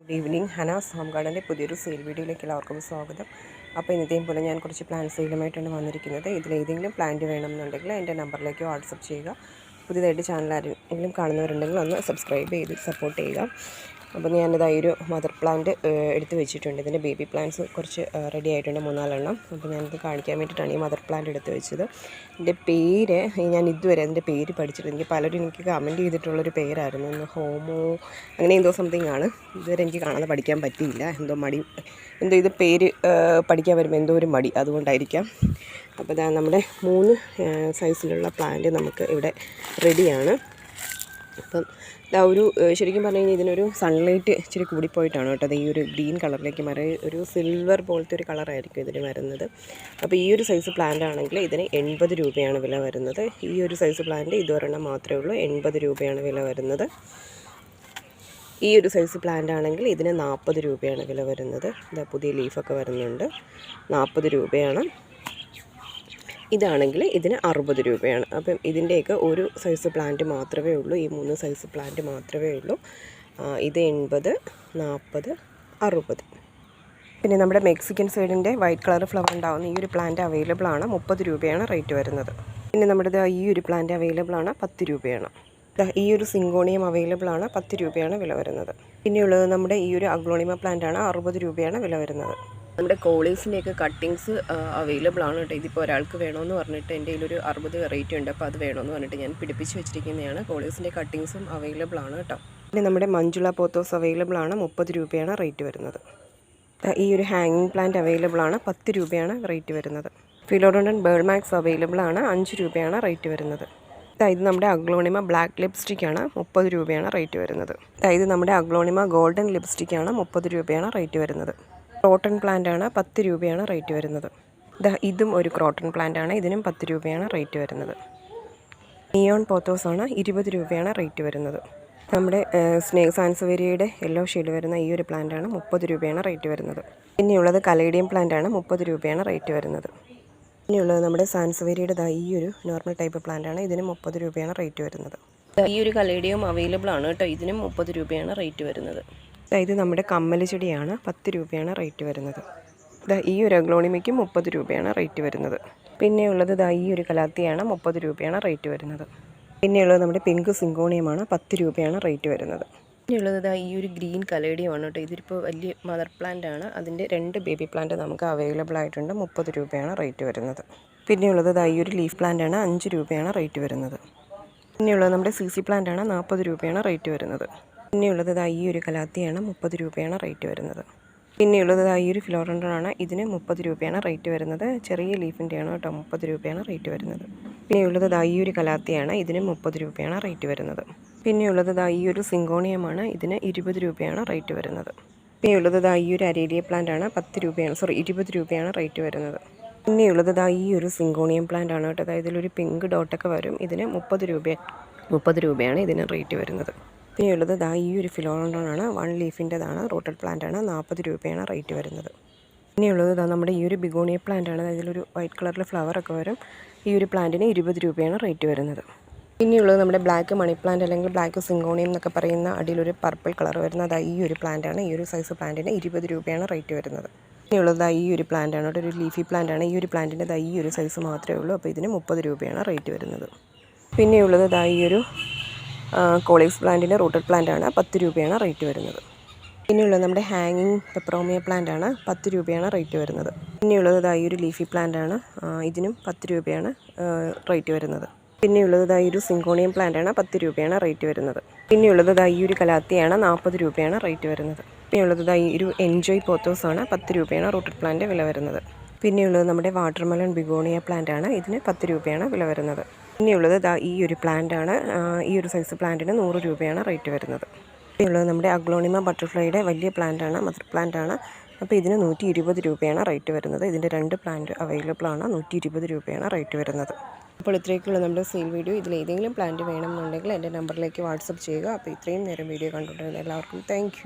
Good evening Hanas home ഗാർഡന്റെ പുതിയൊരു sale വീഡിയോയിലേക്ക് എല്ലാവർക്കും സ്വാഗതം. അപ്പോൾ ഇന്നത്തെയും പോലെ ഞാൻ കുറച്ച് പ്ലാന്റ് സെയിലുമായിട്ടാണ് വന്നിരിക്കുന്നത്. ഇതിലേതെങ്കിലും പ്ലാന്റ് വേണമെന്നുണ്ടെങ്കിൽ എന്റെ നമ്പറിലേക്ക് വാട്സപ്പ് ചെയ്യുക. പുതിയതായിട്ട് ചാനൽ ആരെങ്കിലും കാണുന്നവരുണ്ടെങ്കിൽ ഒന്ന് സബ്സ്ക്രൈബ് ചെയ്ത് സപ്പോർട്ട് ചെയ്യുക. അപ്പോൾ ഞാനിതായി ഒരു മദർ പ്ലാന്റ് എടുത്ത് വെച്ചിട്ടുണ്ട്. ഇതിന്റെ ബേബി പ്ലാന്റ്സ് കുറച്ച് റെഡി ആയിട്ടുണ്ട് മൂന്നാലെണ്ണം. അപ്പോൾ ഞാനിത് കാണിക്കാൻ വേണ്ടിയിട്ടാണ് ഈ മദർ പ്ലാന്റ് എടുത്ത് വെച്ചത്. എന്റെ പേര് ഞാൻ ഇതുവരെ അതിന്റെ പേര് പഠിച്ചിട്ടുണ്ട് എനിക്ക് പലരും എനിക്ക് കമന്റ് ചെയ്തിട്ടുള്ളൊരു പേരായിരുന്നു. ഒന്ന് ഹോമോ അങ്ങനെ എന്തോ സംതിങ് ആണ്. ഇതുവരെ എനിക്ക് കാണാതെ പഠിക്കാൻ പറ്റിയില്ല. എന്തോ മടി എന്തോ ഇത് പേര് പഠിക്കാൻ വരുമ്പോൾ എന്തോ ഒരു മടി അതുകൊണ്ടായിരിക്കാം. അപ്പോൾ ഇതാ നമ്മുടെ മൂന്ന് സൈസിലുള്ള പ്ലാന്റ് നമുക്ക് ഇവിടെ റെഡിയാണ് അപ്പം ഇതാ ഒരു ശരിക്കും പറഞ്ഞു കഴിഞ്ഞാൽ ഇതിനൊരു സൺലൈറ്റ് ഇച്ചിരി കൂടിപ്പോയിട്ടാണ് കേട്ടോ. അത് ഈ ഒരു ഗ്രീൻ കളറിലേക്ക് മാറി ഒരു സിൽവർ പോലത്തെ ഒരു കളറായിരിക്കും ഇതിന് വരുന്നത്. അപ്പോൾ ഈ ഒരു സൈസ് പ്ലാന്റ് ആണെങ്കിൽ ഇതിന് എൺപത് രൂപയാണ് വില വരുന്നത്. ഈ ഒരു സൈസ് പ്ലാന്റ് ഇതൊരെണ്ണം മാത്രമേ ഉള്ളൂ എൺപത് രൂപയാണ് വില വരുന്നത്. ഈ ഒരു സൈസ് പ്ലാന്റ് ആണെങ്കിൽ ഇതിന് നാൽപ്പത് രൂപയാണ് വില വരുന്നത്. ഇതാ പുതിയ ലീഫൊക്കെ വരുന്നുണ്ട്. നാൽപ്പത് രൂപയാണ്. ഇതാണെങ്കിൽ ഇതിന് അറുപത് രൂപയാണ്. അപ്പം ഇതിന്റെയൊക്കെ ഒരു സൈസ് പ്ലാന്റ് മാത്രമേ ഉള്ളൂ. ഈ മൂന്ന് സൈസ് പ്ലാന്റ് മാത്രമേ ഉള്ളൂ. ഇത് എൺപത് നാൽപ്പത് അറുപത്. പിന്നെ നമ്മുടെ മെക്സിക്കൻ സൈഡിന്റെ വൈറ്റ് കളർ ഫ്ലവർ ഉണ്ടാകുന്ന ഈ ഒരു പ്ലാന്റ് അവൈലബിൾ ആണ്. മുപ്പത് രൂപയാണ് റേറ്റ് വരുന്നത്. പിന്നെ നമ്മുടെ ഈ ഒരു പ്ലാന്റ് അവൈലബിൾ ആണ്. പത്ത് രൂപയാണ്. ഈ ഒരു സിങ്കോണിയം അവൈലബിൾ ആണ്. പത്ത് രൂപയാണ് വില വരുന്നത്. പിന്നെയുള്ളത് നമ്മുടെ ഈ ഒരു അഗ്ലോണിമ പ്ലാന്റ് ആണ്. അറുപത് രൂപയാണ് വില വരുന്നത്. നമ്മുടെ കോളേജിന്റെയൊക്കെ കട്ടിങ്സ് അവൈലബിൾ ആണ് കേട്ടോ. ഇതിപ്പോൾ ഒരാൾക്ക് വേണമെന്ന് പറഞ്ഞിട്ട് എന്റെ കയ്യിലൊരു അറുപത് വെറൈറ്റി ഉണ്ട്. അപ്പോൾ അത് വേണമെന്ന് പറഞ്ഞിട്ട് ഞാൻ പിടിപ്പിച്ച് വെച്ചിരിക്കുന്നതാണ്. കോളേജിന്റെ കട്ടിങ്സും അവൈലബിൾ ആണ് കേട്ടോ. പിന്നെ നമ്മുടെ മഞ്ജുള പോത്തോസ് അവൈലബിൾ ആണ്. മുപ്പത് രൂപയാണ് റേറ്റ് വരുന്നത്. ഈ ഒരു ഹാങ്ങിങ് പ്ലാന്റ് അവൈലബിൾ ആണ്. പത്ത് രൂപയാണ് റേറ്റ് വരുന്നത്. ഫിലോഡോണ്ടൻ ബേൾ മാക്സ് അവൈലബിൾ ആണ്. അഞ്ച് രൂപയാണ് റേറ്റ് വരുന്നത്. ഇത് നമ്മുടെ അഗ്ലോണിമ ബ്ലാക്ക് ലിപ്സ്റ്റിക് ആണ്. മുപ്പത് രൂപയാണ് റേറ്റ് വരുന്നത്. ഇത് നമ്മുടെ അഗ്ലോണിമ ഗോൾഡൻ ലിപ്സ്റ്റിക് ആണ്. മുപ്പത് രൂപയാണ് റേറ്റ് വരുന്നത്. ക്രോട്ടൺ പ്ലാന്റ് ആണ് പത്ത് രൂപയാണ് റേറ്റ് വരുന്നത്. ഇതും ഒരു ക്രോട്ടൺ പ്ലാന്റ് ആണ് ഇതിനും പത്ത് രൂപയാണ് റേറ്റ് വരുന്നത്. നിയോൺ പോത്തോസ് ആണ് ഇരുപത് രൂപയാണ് റേറ്റ് വരുന്നത്. നമ്മുടെ സ്നേക് സാൻസവേരിയയുടെ യെല്ലോ ഷെയ്ഡ് വരുന്ന ഈ ഒരു പ്ലാന്റ് ആണ് മുപ്പത് രൂപയാണ് റേറ്റ് വരുന്നത്. പിന്നെയുള്ളത് കലേഡിയം പ്ലാന്റ് ആണ് മുപ്പത് രൂപയാണ് റേറ്റ് വരുന്നത്. പിന്നെയുള്ളത് നമ്മുടെ സാൻസവേരിയുടെ ഈ ഒരു നോർമൽ ടൈപ്പ് പ്ലാന്റ് ആണ് ഇതിന് മുപ്പത് രൂപയാണ് റേറ്റ് വരുന്നത്. ഈ ഒരു കലേഡിയം അവൈലബിൾ ആണ് കേട്ടോ. ഇതിനും മുപ്പത് രൂപയാണ് റേറ്റ് വരുന്നത്. ഇത് നമ്മുടെ കമ്മൽ ചെടിയാണ് പത്ത് രൂപയാണ് റേറ്റ് വരുന്നത്. ഇതാ ഈ ഒരു അഗ്ലോണിമയ്ക്ക് മുപ്പത് രൂപയാണ് റേറ്റ് വരുന്നത്. പിന്നെയുള്ളത് ഇതാ ഈ ഒരു കലാത്തിയാണ് മുപ്പത് രൂപയാണ് റേറ്റ് വരുന്നത്. പിന്നെയുള്ളത് നമ്മുടെ പിങ്ക് സിങ്കോണിയമാണ് പത്ത് രൂപയാണ് റേറ്റ് വരുന്നത്. പിന്നെയുള്ളത് ഇതാ ഈ ഒരു ഗ്രീൻ കലേഡിയമാണ് കേട്ടോ. ഇതിപ്പോൾ വലിയ മദർ പ്ലാന്റ് ആണ്. അതിന്റെ രണ്ട് ബേബി പ്ലാന്റ് നമുക്ക് അവൈലബിൾ ആയിട്ടുണ്ട്. മുപ്പത് രൂപയാണ് റേറ്റ് വരുന്നത്. പിന്നെയുള്ളത് ഇതാ ഈ ഒരു ലീഫ് പ്ലാന്റ് ആണ് അഞ്ച് രൂപയാണ് റേറ്റ് വരുന്നത്. പിന്നെയുള്ളത് നമ്മുടെ സി സി പ്ലാന്റ് ആണ് നാൽപ്പത് രൂപയാണ് റേറ്റ് വരുന്നത്. പിന്നെയുള്ളത് ഇതാ ഈ ഒരു കലാത്തിയാണ് മുപ്പത് രൂപയാണ് റേറ്റ് വരുന്നത്. പിന്നെയുള്ളത് ഇതാ ഈ ഒരു ഫ്ലോറൻഡറാണ് ഇതിന് മുപ്പത് രൂപയാണ് റേറ്റ് വരുന്നത്. ചെറിയ ലീഫിന്റെയാണ് കേട്ടോ മുപ്പത് രൂപയാണ് റേറ്റ് വരുന്നത്. പിന്നെയുള്ളത് ഇതാ ഈ ഒരു കലാത്തിയാണ്. ഇതിന് മുപ്പത് രൂപയാണ് റേറ്റ് വരുന്നത്. പിന്നെയുള്ളത് ഇതാ ഈ ഒരു സിങ്കോണിയമാണ്. ഇതിന് ഇരുപത് രൂപയാണ് റേറ്റ് വരുന്നത്. പിന്നെയുള്ളത് ഇതാ ഈ ഒരു അരേലിയ പ്ലാന്റ് ആണ് പത്ത് രൂപയാണ് സോറി ഇരുപത് രൂപയാണ് റേറ്റ് വരുന്നത്. പിന്നെയുള്ളത് ഇതാ ഈ ഒരു സിങ്കോണിയം പ്ലാന്റ് ആണ് കേട്ടോ. അതായത് ഇതിലൊരു പിങ്ക് ഡോട്ടൊക്കെ വരും. ഇതിന് മുപ്പത് രൂപ മുപ്പത് രൂപയാണ് ഇതിന് റേറ്റ് വരുന്നത്. പിന്നെയുള്ളത് ദാ ഈ ഒരു ഫിലോണ്ടോണാണ് വൺ ലീഫിന്റെതാണ്. പ്ലാന്റ് ആണ് നാൽപ്പത് രൂപയാണ് റേറ്റ് വരുന്നത്. പിന്നെയുള്ളത് ഇതാ നമ്മുടെ ഈ ഒരു ബിഗോണിയ പ്ലാന്റ് ആണ് അതിലൊരു വൈറ്റ് കളറിൽ ഫ്ലവറൊക്കെ വരും. ഈ ഒരു പ്ലാന്റിന് ഇരുപത് രൂപയാണ് റേറ്റ് വരുന്നത്. പിന്നെയുള്ളത് നമ്മുടെ ബ്ലാക്ക് മണി പ്ലാന്റ് അല്ലെങ്കിൽ ബ്ലാക്ക് സിങ്കോണിയം എന്നൊക്കെ പറയുന്ന അടിയിലൊരു പർപ്പിൾ കളർ വരുന്നത് ഈ ഒരു പ്ലാന്റാണ്. ഈ ഒരു സൈസ് പ്ലാന്റിന് ഇരുപത് രൂപയാണ് റേറ്റ് വരുന്നത്. പിന്നെയുള്ളത് ഈ ഒരു പ്ലാന്റാണ്. ഒരു ലീഫി പ്ലാന്റ് ആണ് ഈ ഒരു പ്ലാന്റിന്റെ ഈ ഒരു സൈസ് മാത്രമേ ഉള്ളൂ. അപ്പോൾ ഇതിന് മുപ്പത് രൂപയാണ് റേറ്റ് വരുന്നത്. പിന്നെയുള്ളത് ഈ ഒരു കോളേജ് പ്ലാന്റിന്റെ റൂട്ടഡ് പ്ലാന്റ് ആണ് പത്ത് രൂപയാണ് റേറ്റ് വരുന്നത്. പിന്നെയുള്ളത് നമ്മുടെ ഹാങ്ങിങ് പെപ്രോമിയ പ്ലാന്റ് ആണ് പത്ത് രൂപയാണ് റേറ്റ് വരുന്നത്. പിന്നെയുള്ളത് ഇതായി ഒരു ലീഫി പ്ലാന്റ് ആണ് ഇതിനും പത്ത് രൂപയാണ് റേറ്റ് വരുന്നത്. പിന്നെയുള്ളത് ഇതായി ഒരു സിങ്കോണിയം പ്ലാന്റ് ആണ് പത്ത് രൂപയാണ് റേറ്റ് വരുന്നത്. പിന്നെയുള്ളത് ഇതായി ഒരു കലാത്തിയാണ്. നാൽപ്പത് രൂപയാണ് റേറ്റ് വരുന്നത്. പിന്നെയുള്ളത് ഇതായി ഒരു എൻജോയ് പോത്തോസ് ആണ് പത്ത് രൂപയാണ് റൂട്ടഡ് പ്ലാന്റ് വില വരുന്നത്. പിന്നെയുള്ളത് നമ്മുടെ വാട്ടർമെലൺ ബിഗോണിയ പ്ലാന്റ് ആണ് ഇതിന് പത്ത് രൂപയാണ് വില വരുന്നത്. പിന്നെയുള്ളത് ദാ ഈ ഒരു പ്ലാന്റാണ് ഈ ഒരു സൈസ് പ്ലാന്റിന് നൂറ് രൂപയാണ് റേറ്റ് വരുന്നത്. പിന്നെയുള്ളത് നമ്മുടെ അഗ്ലോണിമ ബട്ടർഫ്ലൈയുടെ വലിയ പ്ലാന്റാണ് മദർ പ്ലാന്റാണ് അപ്പോൾ ഇതിന് നൂറ്റി ഇരുപത് രൂപയാണ് റേറ്റ് വരുന്നത്. ഇതിന്റെ രണ്ട് പ്ലാന്റ് അവൈലബിൾ ആണ് നൂറ്റി ഇരുപത് രൂപയാണ് റേറ്റ് വരുന്നത്. അപ്പോൾ ഇത്രയൊക്കെയുള്ള നമ്മുടെ സെയിൽ വീഡിയോ ഇതിൽ ഏതെങ്കിലും പ്ലാന്റ് വേണമെന്നുണ്ടെങ്കിൽ എന്റെ നമ്പറിലേക്ക് വാട്സപ്പ് ചെയ്യുക. അപ്പോൾ ഇത്രയും നേരം വീഡിയോ കണ്ടുകൊണ്ടിരുന്ന എല്ലാവർക്കും താങ്ക്